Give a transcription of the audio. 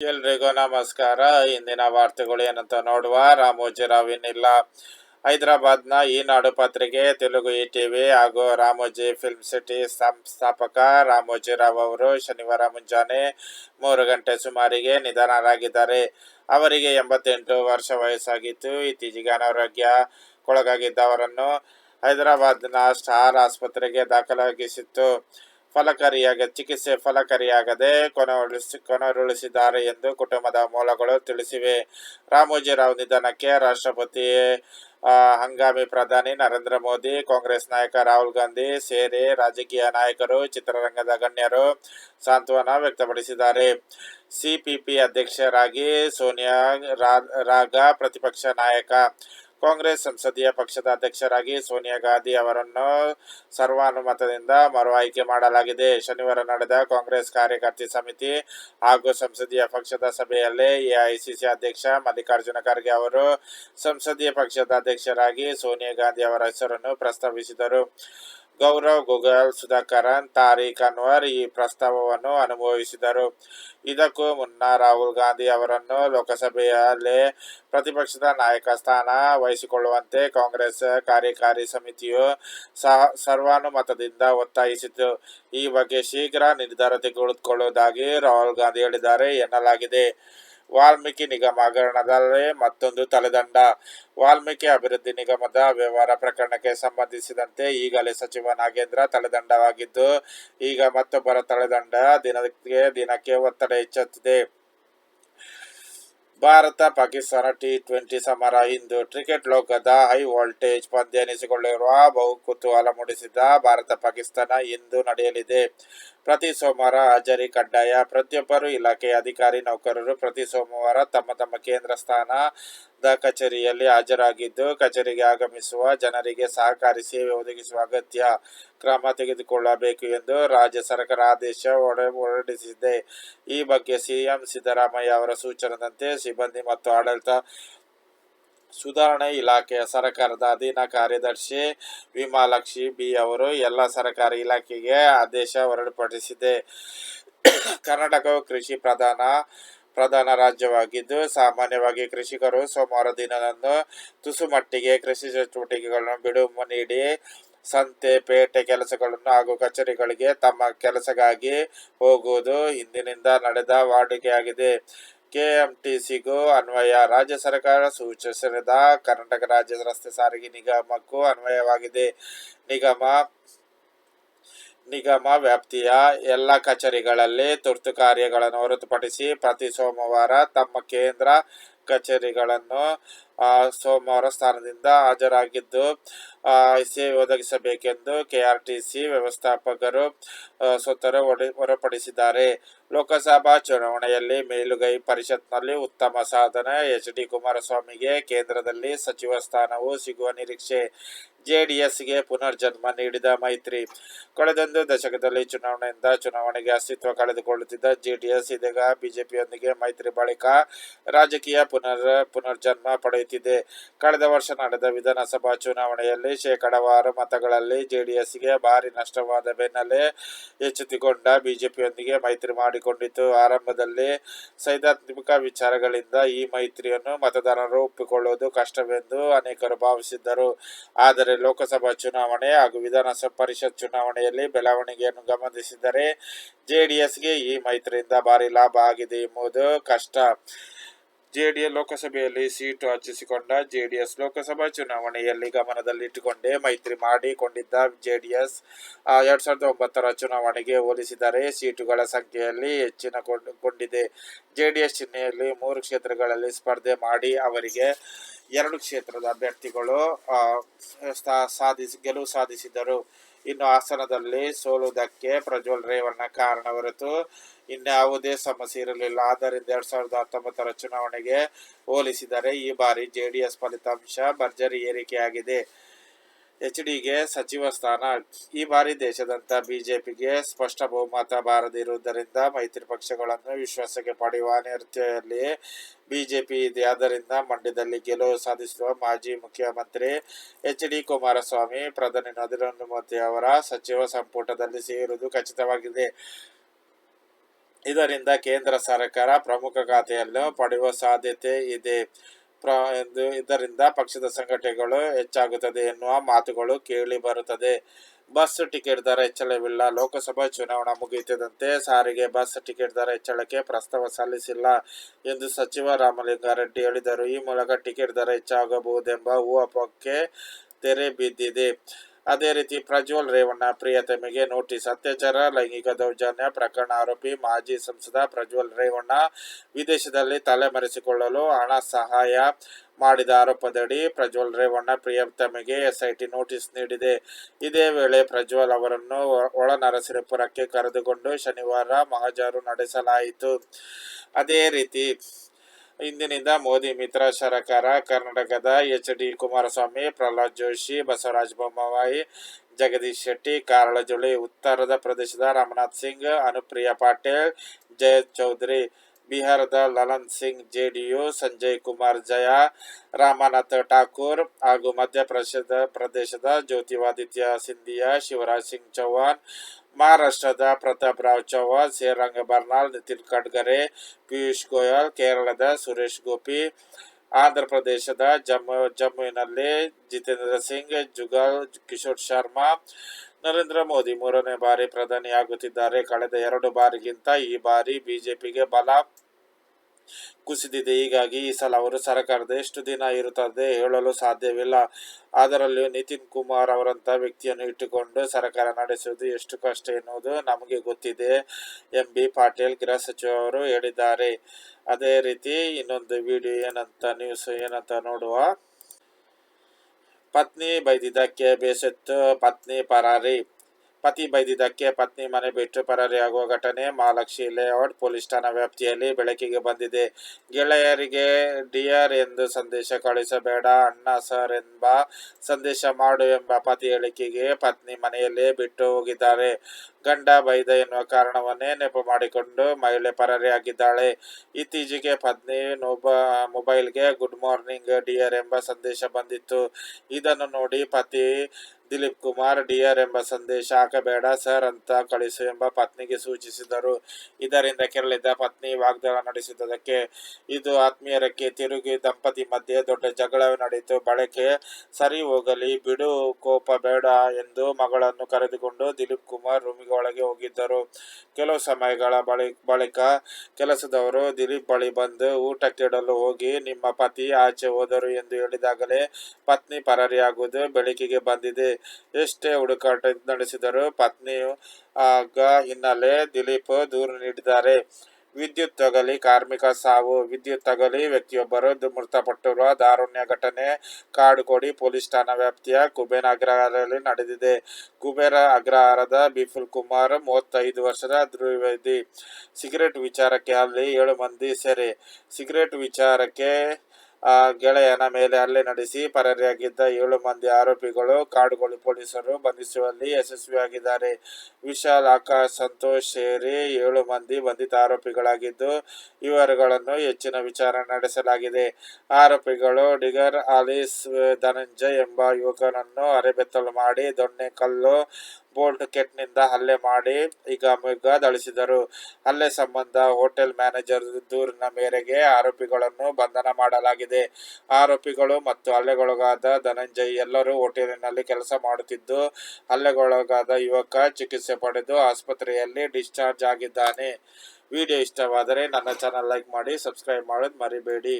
ಎಲ್ರಿಗೂ ನಮಸ್ಕಾರ. ಇಂದಿನ ವಾರ್ತೆಗಳು ಏನಂತ ನೋಡುವ ರಾಮೋಜಿ ರಾವ್ ಇನ್ನಿಲ್ಲ. ಹೈದರಾಬಾದ್ನ ಈನಾಡು ಪತ್ರಿಕೆ, ತೆಲುಗು ಇಟಿವಿ ಟಿವಿ ಹಾಗೂ ರಾಮೋಜಿ ಫಿಲ್ಮ್ ಸಿಟಿ ಸಂಸ್ಥಾಪಕ ರಾಮೋಜಿರಾವ್ ಅವರು ಶನಿವಾರ ಮುಂಜಾನೆ ಮೂರು ಗಂಟೆ ಸುಮಾರಿಗೆ ನಿಧನರಾಗಿದ್ದಾರೆ. ಅವರಿಗೆ ಎಂಬತ್ತೆಂಟು ವರ್ಷ ವಯಸ್ಸಾಗಿತ್ತು. ಇತ್ತೀಚೆಗೆ ಅನಾರೋಗ್ಯಕ್ಕೊಳಗಾಗಿದ್ದ ಅವರನ್ನು ಹೈದರಾಬಾದ್ನ ಸ್ಟಾರ್ ಆಸ್ಪತ್ರೆಗೆ ದಾಖಲಾಗಿಸಿತ್ತು. ಫಲಕಾರಿಯಾಗ, ಚಿಕಿತ್ಸೆ ಫಲಕಾರಿಯಾಗದೆ ಕೊನೆಗೊಳಿಸಿ ಕೊನೆಗೊಳಿಸಿದ್ದಾರೆ ಎಂದು ಕುಟುಂಬದ ಮೂಲಗಳು ತಿಳಿಸಿವೆ. ರಾಮೋಜಿರಾವ್ ನಿಧನಕ್ಕೆ ರಾಷ್ಟ್ರಪತಿ ಹಂಗಾಮಿ ಪ್ರಧಾನಿ ನರೇಂದ್ರ ಮೋದಿ, ಕಾಂಗ್ರೆಸ್ ನಾಯಕ ರಾಹುಲ್ ಗಾಂಧಿ ಸೇರಿ ರಾಜಕೀಯ ನಾಯಕರು, ಚಿತ್ರರಂಗದ ಗಣ್ಯರು ಸಾಂತ್ವನ ವ್ಯಕ್ತಪಡಿಸಿದ್ದಾರೆ. ಸಿಪಿಪಿ ಅಧ್ಯಕ್ಷರಾಗಿ ಸೋನಿಯಾ ರಾಗ ಪ್ರತಿಪಕ್ಷ ನಾಯಕ ಕಾಂಗ್ರೆಸ್ ಸಂಸದೀಯ ಪಕ್ಷದ ಅಧ್ಯಕ್ಷರಾಗಿ ಸೋನಿಯಾ ಗಾಂಧಿ ಅವರನ್ನು ಸರ್ವಾನುಮತದಿಂದ ಮರು ಆಯ್ಕೆ ಮಾಡಲಾಗಿದೆ. ಶನಿವಾರ ನಡೆದ ಕಾಂಗ್ರೆಸ್ ಕಾರ್ಯಕರ್ತಿ ಸಮಿತಿ ಹಾಗೂ ಸಂಸದೀಯ ಪಕ್ಷದ ಸಭೆಯಲ್ಲಿ ಎಐಸಿಸಿ ಅಧ್ಯಕ್ಷ ಮಲ್ಲಿಕಾರ್ಜುನ ಖರ್ಗೆ ಅವರು ಸಂಸದೀಯ ಪಕ್ಷದ ಅಧ್ಯಕ್ಷರಾಗಿ ಸೋನಿಯಾ ಗಾಂಧಿ ಅವರ ಹೆಸರನ್ನು ಪ್ರಸ್ತಾವಿಸಿದರು ಗೌರವ್ ಗೊಗಲ್ ಸುಧಾಕರನ್ ತಾರೀಖ್ ಅನ್ವರ್ ಈ ಪ್ರಸ್ತಾವವನ್ನು ಅನುಭವಿಸಿದರು ಇದಕ್ಕೂ ಮುನ್ನ ರಾಹುಲ್ ಗಾಂಧಿ ಅವರನ್ನು ಲೋಕಸಭೆಯಲ್ಲಿ ಪ್ರತಿಪಕ್ಷದ ನಾಯಕ ಸ್ಥಾನ ವಹಿಸಿಕೊಳ್ಳುವಂತೆ ಕಾಂಗ್ರೆಸ್ ಕಾರ್ಯಕಾರಿ ಸಮಿತಿಯು ಸಹ ಸರ್ವಾನುಮತದಿಂದ ಒತ್ತಾಯಿಸಿತು ಈ ಬಗ್ಗೆ ಶೀಘ್ರ ನಿರ್ಧಾರ ತೆಗೆದುಕೊಳ್ಳುವುದಾಗಿ ರಾಹುಲ್ ಗಾಂಧಿ ಹೇಳಿದ್ದಾರೆ ಎನ್ನಲಾಗಿದೆ. ವಾಲ್ಮೀಕಿ ನಿಗಮ ಹಗರಣದಲ್ಲೇ ಮತ್ತೊಂದು ತಲೆದಂಡ. ವಾಲ್ಮೀಕಿ ಅಭಿವೃದ್ಧಿ ನಿಗಮದ ವ್ಯವಹಾರ ಪ್ರಕರಣಕ್ಕೆ ಸಂಬಂಧಿಸಿದಂತೆ ಈಗಲೇ ಸಚಿವ ನಾಗೇಂದ್ರ ತಲೆದಂಡವಾಗಿದ್ದು, ಈಗ ಮತ್ತೊಬ್ಬರ ತಲೆದಂಡ ದಿನಕ್ಕೆ ದಿನಕ್ಕೆ ಒತ್ತಡ ಹೆಚ್ಚುತ್ತಿದೆ. ಭಾರತ ಪಾಕಿಸ್ತಾನ ಟಿ ಟ್ವೆಂಟಿ ಸಮರ ಇಂದು ಕ್ರಿಕೆಟ್ ಲೋಕದ ಹೈ ವೋಲ್ಟೇಜ್ ಪಂದ್ಯ ಎನಿಸಿಕೊಳ್ಳಿರುವ ಬಹು ಕುತೂಹಲ ಮೂಡಿಸಿದ ಭಾರತ ಪಾಕಿಸ್ತಾನ ಇಂದು ನಡೆಯಲಿದೆ. ಪ್ರತಿ ಸೋಮವಾರ ಹಾಜರಿ ಕಡ್ಡಾಯ ಪ್ರತಿಯೊಬ್ಬರು ಇಲಾಖೆಯ ಅಧಿಕಾರಿ ನೌಕರರು ಪ್ರತಿ ಸೋಮವಾರ ತಮ್ಮ ತಮ್ಮ ಕೇಂದ್ರ ಸ್ಥಾನದ ಕಚೇರಿಯಲ್ಲಿ ಹಾಜರಾಗಿದ್ದು, ಕಚೇರಿಗೆ ಆಗಮಿಸುವ ಜನರಿಗೆ ಸಹಕಾರಿ ಸೇವೆ ಒದಗಿಸುವ ಅಗತ್ಯ ಕ್ರಮ ತೆಗೆದುಕೊಳ್ಳಬೇಕು ಎಂದು ರಾಜ್ಯ ಸರ್ಕಾರ ಆದೇಶ ಹೊರ- ಹೊರಡಿಸಿದೆ. ಈ ಬಗ್ಗೆ ಸಿಎಂ ಸಿದ್ದರಾಮಯ್ಯ ಅವರ ಸೂಚನೆದಂತೆ ಸಿಬ್ಬಂದಿ ಮತ್ತು ಆಡಳಿತ ಸುಧಾರಣೆ ಇಲಾಖೆಯ ಸರ್ಕಾರದ ಅಧೀನ ಕಾರ್ಯದರ್ಶಿ ವಿಮಾಲಕ್ಷಿ ಬಿ ಅವರು ಎಲ್ಲ ಸರ್ಕಾರಿ ಇಲಾಖೆಗೆ ಆದೇಶ ಹೊರಡಿಪಡಿಸಿದೆ. ಕರ್ನಾಟಕವು ಕೃಷಿ ಪ್ರಧಾನ ಪ್ರಧಾನ ರಾಜ್ಯವಾಗಿದ್ದು, ಸಾಮಾನ್ಯವಾಗಿ ಕೃಷಿಕರು ಸೋಮವಾರ ದಿನದಂದು ತುಸು ಮಟ್ಟಿಗೆ ಕೃಷಿ ಚಟುವಟಿಕೆಗಳನ್ನು ಬಿಡುವು ನೀಡಿ ಸಂತೆ, ಪೇಟೆ ಕೆಲಸಗಳನ್ನು ಹಾಗೂ ಕಚೇರಿಗಳಿಗೆ ತಮ್ಮ ಕೆಲಸಗಾಗಿ ಹೋಗುವುದು ಹಿಂದಿನಿಂದ ನಡೆದ ವಾಡಿಕೆಯಾಗಿದೆ. ಕೆಎಂಟಿಸಿಗೂ ಅನ್ವಯ. ರಾಜ್ಯ ಸರ್ಕಾರ ಸೂಚಿಸಿದ ಕರ್ನಾಟಕ ರಾಜ್ಯ ರಸ್ತೆ ಸಾರಿಗೆ ನಿಗಮಕ್ಕೂ ಅನ್ವಯವಾಗಿದೆ. ನಿಗಮ ನಿಗಮ ವ್ಯಾಪ್ತಿಯ ಎಲ್ಲ ಕಚೇರಿಗಳಲ್ಲಿ ತುರ್ತು ಕಾರ್ಯಗಳನ್ನು ಹೊರತುಪಡಿಸಿ ಪ್ರತಿ ಸೋಮವಾರ ತಮ್ಮ ಕೇಂದ್ರ ಕಚೇರಿಗಳನ್ನು ಸೋಮವಾರ ಸ್ಥಾನದಿಂದ ಹಾಜರಾಗಿದ್ದು ಆ, ಸೇವೆ ಒದಗಿಸಬೇಕೆಂದು ಕೆಆರ್ಟಿಸಿ ವ್ಯವಸ್ಥಾಪಕರು ಸ್ವತರ ಹೊರಪಡಿಸಿದ್ದಾರೆ. ಲೋಕಸಭಾ ಚುನಾವಣೆಯಲ್ಲಿ ಮೇಲುಗೈ ಪರಿಷತ್ನಲ್ಲಿ ಉತ್ತಮ ಸಾಧನೆ ಎಚ್ ಡಿ ಕುಮಾರಸ್ವಾಮಿಗೆ. ಕೇಂದ್ರದಲ್ಲಿ ಸಚಿವ ಸ್ಥಾನವು ಸಿಗುವ ನಿರೀಕ್ಷೆ. ಜೆಡಿಎಸ್ಗೆ ಪುನರ್ಜನ್ಮ ನೀಡಿದ ಮೈತ್ರಿ. ಕಳೆದೊಂದು ದಶಕದಲ್ಲಿ ಚುನಾವಣೆಯಿಂದ ಚುನಾವಣೆಗೆ ಅಸ್ತಿತ್ವ ಕಳೆದುಕೊಳ್ಳುತ್ತಿದ್ದ ಜೆಡಿಎಸ್ ಇದೀಗ ಬಿಜೆಪಿಯೊಂದಿಗೆ ಮೈತ್ರಿ ಬಳಿಕ ರಾಜಕೀಯ ಪುನರ್ ಪುನರ್ಜನ್ಮ ಪಡೆಯುತ್ತಿದೆ. ಕಳೆದ ವರ್ಷ ನಡೆದ ವಿಧಾನಸಭಾ ಚುನಾವಣೆಯಲ್ಲಿ ಶೇಕಡಾವಾರು ಮತಗಳಲ್ಲಿ ಜೆಡಿಎಸ್ಗೆ ಭಾರಿ ನಷ್ಟವಾದ ಬೆನ್ನಲ್ಲೇ ಎಚ್ಚೆತ್ತಿಕೊಂಡ ಬಿಜೆಪಿಯೊಂದಿಗೆ ಮೈತ್ರಿ ಮಾಡಿಕೊಂಡಿತು ಆರಂಭದಲ್ಲಿ ಸೈದ್ಧಾಂತಿಕ ವಿಚಾರಗಳಿಂದ ಈ ಮೈತ್ರಿಯನ್ನು ಮತದಾರರು ಒಪ್ಪಿಕೊಳ್ಳುವುದು ಕಷ್ಟವೆಂದು ಅನೇಕರು ಭಾವಿಸಿದ್ದರು. ಆದರೆ ಲೋಕಸಭಾ ಚುನಾವಣೆ ಹಾಗೂ ವಿಧಾನಸಭಾ ಪರಿಷತ್ ಚುನಾವಣೆಯಲ್ಲಿ ಬೆಳವಣಿಗೆಯನ್ನು ಗಮನಿಸಿದರೆ ಜೆಡಿಎಸ್ಗೆ ಈ ಮೈತ್ರಿಯಿಂದ ಭಾರಿ ಲಾಭ ಆಗಿದೆ ಎಂಬುದು ಕಷ್ಟ. ಜೆಡಿಎಸ್ ಲೋಕಸಭೆಯಲ್ಲಿ ಸೀಟು ಹಚ್ಚಿಸಿಕೊಂಡ ಜೆಡಿಎಸ್ ಲೋಕಸಭಾ ಚುನಾವಣೆಯಲ್ಲಿ ಗಮನದಲ್ಲಿಟ್ಟುಕೊಂಡೇ ಮೈತ್ರಿ ಮಾಡಿಕೊಂಡಿದ್ದ ಜೆಡಿಎಸ್ ಎರಡ್ ಸಾವಿರದ ಒಂಬತ್ತರ ಚುನಾವಣೆಗೆ ಹೋಲಿಸಿದರೆ ಸೀಟುಗಳ ಸಂಖ್ಯೆಯಲ್ಲಿ ಹೆಚ್ಚಿನ ಕೊಂಡ್- ಕೊಂಡಿದೆ. ಜೆಡಿಎಸ್ ಚಿಹ್ನೆಯಲ್ಲಿ ಮೂರು ಕ್ಷೇತ್ರಗಳಲ್ಲಿ ಸ್ಪರ್ಧೆ ಮಾಡಿ ಅವರಿಗೆ ಎರಡು ಕ್ಷೇತ್ರದ ಅಭ್ಯರ್ಥಿಗಳು ಸಾಧಿಸಿ, ಗೆಲುವು ಸಾಧಿಸಿದರು. ಇನ್ನು ಹಾಸನದಲ್ಲಿ ಸೋಲುವುದಕ್ಕೆ ಪ್ರಜ್ವಲ್ ರೇವಣ್ಣ ಕಾರಣ ಹೊರತು ಇನ್ಯಾವುದೇ ಸಮಸ್ಯೆ ಇರಲಿಲ್ಲ. ಆದ್ದರಿಂದ ಎರಡ್ ಸಾವಿರದ ಹತ್ತೊಂಬತ್ತರ ಚುನಾವಣೆಗೆ ಹೋಲಿಸಿದರೆ ಈ ಬಾರಿ ಜೆಡಿಎಸ್ ಫಲಿತಾಂಶ ಭರ್ಜರಿ ಏರಿಕೆಯಾಗಿದೆ. ಎಚ್ ಡಿಗೆ ಸಚಿವ ಸ್ಥಾನ. ಈ ಬಾರಿ ದೇಶದಂತ ಬಿಜೆಪಿಗೆ ಸ್ಪಷ್ಟ ಬಹುಮತ ಬಾರದಿರುವುದರಿಂದ ಮೈತ್ರಿ ಪಕ್ಷಗಳನ್ನು ವಿಶ್ವಾಸಕ್ಕೆ ಪಡೆಯುವ ಅನಿವಾರ್ಯತೆಯಲ್ಲಿ ಬಿಜೆಪಿ ಇದೆ. ಆದ್ದರಿಂದ ಮಂಡ್ಯದಲ್ಲಿ ಗೆಲುವು ಸಾಧಿಸುವ ಮಾಜಿ ಮುಖ್ಯಮಂತ್ರಿ ಎಚ್ ಡಿ ಕುಮಾರಸ್ವಾಮಿ, ಪ್ರಧಾನಿ ನರೇಂದ್ರ ಮೋದಿ ಅವರ ಸಚಿವ ಸಂಪುಟದಲ್ಲಿ ಸೇರುವುದು ಖಚಿತವಾಗಿದೆ. ಇದರಿಂದ ಕೇಂದ್ರ ಸರ್ಕಾರ ಪ್ರಮುಖ ಖಾತೆಯನ್ನು ಪಡೆಯುವ ಸಾಧ್ಯತೆ ಇದೆ. ಪ್ರ, ಎಂದು ಇದರಿಂದ ಪಕ್ಷದ ಸಂಘಟನೆಗಳು ಹೆಚ್ಚಾಗುತ್ತದೆ ಎನ್ನುವ ಮಾತುಗಳು ಕೇಳಿ ಬರುತ್ತದೆ. ಬಸ್ ಟಿಕೆಟ್ ದರ ಹೆಚ್ಚಳವಿಲ್ಲ. ಲೋಕಸಭಾ ಚುನಾವಣಾ ಮುಗಿಯುತ್ತಿದ್ದಂತೆ ಸಾರಿಗೆ ಬಸ್ ಟಿಕೆಟ್ ದರ ಹೆಚ್ಚಳಕ್ಕೆ ಪ್ರಸ್ತಾವ ಸಲ್ಲಿಸಿಲ್ಲ ಎಂದು ಸಚಿವ ರಾಮಲಿಂಗಾರೆಡ್ಡಿ ಹೇಳಿದರು. ಈ ಮೂಲಕ ಟಿಕೆಟ್ ದರ ಹೆಚ್ಚಾಗಬಹುದೆಂಬ ಊಹಾಪಕ್ಕೆ ತೆರೆ ಬಿದ್ದಿದೆ. ಅದೇ ರೀತಿ ಪ್ರಜ್ವಲ್ ರೇವಣ್ಣ ಪ್ರಿಯತಮಿಗೆ ನೋಟಿಸ್, ಅತ್ಯಾಚಾರ, ಲೈಂಗಿಕ ದೌರ್ಜನ್ಯ, ಪ್ರಕರಣ ಆರೋಪಿ ಮಾಜಿ ಸಂಸದ ಪ್ರಜ್ವಲ್ ರೇವಣ್ಣ ವಿದೇಶದಲ್ಲಿ ತಲೆಮರೆಸಿಕೊಳ್ಳಲು ಹಣ ಸಹಾಯ ಮಾಡಿದ ಆರೋಪದಡಿ ಪ್ರಜ್ವಲ್ ರೇವಣ್ಣ ಪ್ರಿಯತಮಿಗೆ ಎಸ್ಐಟಿ ನೋಟಿಸ್ ನೀಡಿದೆ. ಇದೇ ವೇಳೆ ಪ್ರಜ್ವಲ್ ಅವರನ್ನು ಒಳನರಸಿರಪುರಕ್ಕೆ ಕರೆದುಕೊಂಡು ಶನಿವಾರ ಮಹಜಾರು ನಡೆಸಲಾಯಿತು. ಅದೇ ರೀತಿ ಇಂದಿನಿಂದ ಮೋದಿ ಮಿತ್ರ ಸರಕಾರ, ಕರ್ನಾಟಕದ ಎಚ್ ಡಿ ಕುಮಾರಸ್ವಾಮಿ, ಪ್ರಹ್ಲಾದ್ ಜೋಶಿ, ಬಸವರಾಜ ಬೊಮ್ಮಾಯಿ, ಜಗದೀಶ್ ಶೆಟ್ಟಿ, ಕಾರಳಜುಳಿ, ಉತ್ತರದ ಪ್ರದೇಶದ ರಾಮನಾಥ್ ಸಿಂಗ್, ಅನುಪ್ರಿಯಾ ಪಾಟೀಲ್ ಜಯ ಚೌಧರಿ, ಬಿಹಾರದ ಲಲನ್ ಸಿಂಗ್ ಜೆಡಿಯು ಸಂಜಯ್ ಕುಮಾರ್ ಜಯ, ರಾಮನಾಥ್ ಠಾಕೂರ್ ಹಾಗೂ ಮಧ್ಯಪ್ರದೇಶದ ಪ್ರದೇಶದ ಜ್ಯೋತಿವಾದಿತ್ಯ ಸಿಂಧಿಯಾ, ಶಿವರಾಜ್ ಸಿಂಗ್ ಚೌಹಾಣ್ ಮಹಾರಾಷ್ಟ್ರದ ಪ್ರತಾಪ್ ರಾವ್ ಚೌಹಾಣ್ ಸೇರಂಗ ಬರ್ನಾಲ್ ನಿತಿನ್ ಖಡ್ಗರೆ, ಪಿಯೂಷ್ ಗೋಯಲ್, ಕೇರಳದ ಸುರೇಶ್ ಗೋಪಿ ಆಂಧ್ರ ಪ್ರದೇಶದ ಜಮ್ಮು, ಜಮ್ಮುವಿನಲ್ಲಿ ಜಿತೇಂದ್ರ ಸಿಂಗ್, ಜುಗಲ್, ಕಿಶೋರ್ ಶರ್ಮಾ, ನರೇಂದ್ರ ಮೋದಿ ಮೂರನೇ ಬಾರಿ ಪ್ರಧಾನಿಯಾಗುತ್ತಿದ್ದಾರೆ. ಕಳೆದ ಎರಡು ಬಾರಿಗಿಂತ ಈ ಬಾರಿ ಬಿಜೆಪಿಗೆ ಬಲ ಕುಸಿದಿದೆ. ಹೀಗಾಗಿ ಈ ಸಲ ಅವರು ಸರ್ಕಾರದ ಎಷ್ಟು ದಿನ ಇರುತ್ತದೆ ಹೇಳಲು ಸಾಧ್ಯವಿಲ್ಲ. ಅದರಲ್ಲಿಯೂ ನಿತಿನ್ ಕುಮಾರ್ ಅವರಂಥ ವ್ಯಕ್ತಿಯನ್ನು ಇಟ್ಟುಕೊಂಡು ಸರ್ಕಾರ ನಡೆಸುವುದು ಎಷ್ಟು ಕಷ್ಟ ಎನ್ನುವುದು ನಮಗೆ ಗೊತ್ತಿದೆ ಎಂ ಬಿ ಪಾಟೀಲ್ ಗೃಹ ಸಚಿವರು ಹೇಳಿದ್ದಾರೆ. ಅದೇ ರೀತಿ ಇನ್ನೊಂದು ವಿಡಿಯೋ ಏನಂತ ನ್ಯೂಸ್ ಏನಂತ ನೋಡುವ. ಪತ್ನಿ ಬೈದಿದ್ದಕ್ಕೆ ಬೇಸತ್ತು, ಪತ್ನಿ ಪರಾರಿ. ಪತಿ ಬೈದಿದ್ದಕ್ಕೆ ಪತ್ನಿ ಮನೆ ಬಿಟ್ಟು ಪರಾರಿಯಾಗುವ ಘಟನೆ ಮಹಾಲಕ್ಷ್ಮಿ ಲೇಔಟ್ ಪೊಲೀಸ್ ಠಾಣಾ ವ್ಯಾಪ್ತಿಯಲ್ಲಿ ಬೆಳಕಿಗೆ ಬಂದಿದೆ. ಗೆಳೆಯರಿಗೆ ಡಿಯರ್ ಎಂದು ಸಂದೇಶ ಕಳಿಸಬೇಡ, ಅಣ್ಣ ಸರ್ ಎಂಬ ಸಂದೇಶ ಮಾಡು ಎಂಬ ಪತಿ ಹೇಳಿಕೆಗೆ ಪತ್ನಿ ಮನೆಯಲ್ಲೇ ಬಿಟ್ಟು ಹೋಗಿದ್ದಾರೆ. ಗಂಡ ಬೈದ ಎನ್ನುವ ಕಾರಣವನ್ನೇ ನೆಪ ಮಾಡಿಕೊಂಡು ಮಹಿಳೆ ಪರಾರಿಯಾಗಿದ್ದಾಳೆ ಇತ್ತೀಚೆಗೆ ಪತ್ನಿ ಮೊಬೈಲ್ಗೆ ಗುಡ್ ಮಾರ್ನಿಂಗ್ ಡಿಯರ್ ಎಂಬ ಸಂದೇಶ ಬಂದಿತ್ತು. ಇದನ್ನು ನೋಡಿ ಪತಿ ದಿಲೀಪ್ ಕುಮಾರ್ ಡಿಯರ್ ಎಂಬ ಸಂದೇಶ ಹಾಕಬೇಡ, ಸರ್ ಅಂತ ಕಳಿಸು ಎಂಬ ಪತ್ನಿಗೆ ಸೂಚಿಸಿದರು. ಇದರಿಂದ ಕೆರಳಿದ್ದ ಪತ್ನಿ ವಾಗ್ದಾನ ನಡೆಸಿದ್ದಕ್ಕೆ ಇದು ಆತ್ಮೀಯರಕ್ಕೆ ತಿರುಗಿ ದಂಪತಿ ಮಧ್ಯೆ ದೊಡ್ಡ ಜಗಳ ನಡೆಯಿತು ಬಳಕೆ ಸರಿ ಹೋಗಲಿ, ಬಿಡು, ಕೋಪ ಬೇಡ ಎಂದು ಮಗಳನ್ನು ಕರೆದುಕೊಂಡು ದಿಲೀಪ್ ಕುಮಾರ್ ರೂಮಿಗೆ ಒಳಗೆ ಹೋಗಿದ್ದರು. ಕೆಲವು ಸಮಯಗಳ ಬಳಿ, ಬಳಿಕ ಕೆಲಸದವರು ದಿಲೀಪ್ ಬಳಿ ಬಂದು ಊಟ ಕೇಳಲು ಹೋಗಿ ನಿಮ್ಮ ಪತಿ ಆಚೆ ಹೋದರು ಎಂದು ಹೇಳಿದಾಗಲೇ ಪತ್ನಿ ಪರಾರಿಯಾಗುವುದು ಬೆಳಕಿಗೆ ಬಂದಿದೆ. ಎಷ್ಟೇ ಹುಡುಕಾಟ ನಡೆಸಿದರೂ ಪತ್ನಿಯು ಆಗ ಹಿನ್ನೆಲೆ ದಿಲೀಪ್ ದೂರು ನೀಡಿದ್ದಾರೆ. ವಿದ್ಯುತ್ ತಗಲಿ ಕಾರ್ಮಿಕ ಸಾವು, ವಿದ್ಯುತ್ ತಗಲಿ ವ್ಯಕ್ತಿಯೊಬ್ಬರು ಮೃತಪಟ್ಟಿರುವ ದಾರುಣ್ಯ ಘಟನೆ ಕಾಡುಕೋಡಿ ಪೊಲೀಸ್ ಠಾಣಾ ವ್ಯಾಪ್ತಿಯ ಕುಬೇರ ಅಗ್ರಹಾರದಲ್ಲಿ ನಡೆದಿದೆ. ಕುಬೇರ ಅಗ್ರಹಾರದ ಬಿಫುಲ್ ಕುಮಾರ್ ಮೂವತ್ತೈದು ವರ್ಷದ ದ್ವಿವೇದಿ ಸಿಗರೇಟ್ ವಿಚಾರಕ್ಕೆ ಅಲ್ಲಿ ಏಳು ಮಂದಿ ಸೆರೆ. ಸಿಗರೇಟ್ ವಿಚಾರಕ್ಕೆ ಗೆಳೆಯನ ಮೇಲೆ ಹಲ್ಲೆ ನಡೆಸಿ ಪರಾರಿಯಾಗಿದ್ದ ಏಳು ಮಂದಿ ಆರೋಪಿಗಳು ಕಾಡುಗೋಳಿ ಪೊಲೀಸರು ಬಂಧಿಸುವಲ್ಲಿ ಯಶಸ್ವಿಯಾಗಿದ್ದಾರೆ. ವಿಶಾಲ್, ಆಕಾಶ್, ಸಂತೋಷ್ ಸೇರಿ ಏಳು ಮಂದಿ ಬಂಧಿತ ಆರೋಪಿಗಳಾಗಿದ್ದು ಇವರುಗಳನ್ನು ಹೆಚ್ಚಿನ ವಿಚಾರಣೆ ನಡೆಸಲಾಗಿದೆ. ಆರೋಪಿಗಳು ಡಿಗರ್ ಆಲಿಸ್ ಧನಂಜಯ್ ಎಂಬ ಯುವಕನನ್ನು ಅರೆಬೆತ್ತಲು ಮಾಡಿ ದೊಣ್ಣೆ ಕಲ್ಲು ಬೋಲ್ಟ್ ಕೆಟ್ನಿಂದ ಹಲ್ಲೆ ಮಾಡಿ ಈಗ ಧಳಿಸಿದರು ಹಲ್ಲೆ ಸಂಬಂಧ ಹೋಟೆಲ್ ಮ್ಯಾನೇಜರ್ ದೂರಿನ ಮೇರೆಗೆ ಆರೋಪಿಗಳನ್ನು ಬಂಧನ ಮಾಡಲಾಗಿದೆ. ಆರೋಪಿಗಳು ಮತ್ತು ಹಲ್ಲೆಗೊಳಗಾದ ಧನಂಜಯ್ ಎಲ್ಲರೂ ಹೋಟೆಲಿನಲ್ಲಿ ಕೆಲಸ ಮಾಡುತ್ತಿದ್ದು, ಹಲ್ಲೆಗೊಳಗಾದ ಯುವಕ ಚಿಕಿತ್ಸೆ ಪಡೆದು ಆಸ್ಪತ್ರೆಯಲ್ಲಿ ಡಿಸ್ಚಾರ್ಜ್ ಆಗಿದ್ದಾನೆ. ವಿಡಿಯೋ ಇಷ್ಟವಾದರೆ ನನ್ನ ಚಾನಲ್ ಲೈಕ್ ಮಾಡಿ, ಸಬ್ಸ್ಕ್ರೈಬ್ ಮಾಡೋದು ಮರಿಬೇಡಿ.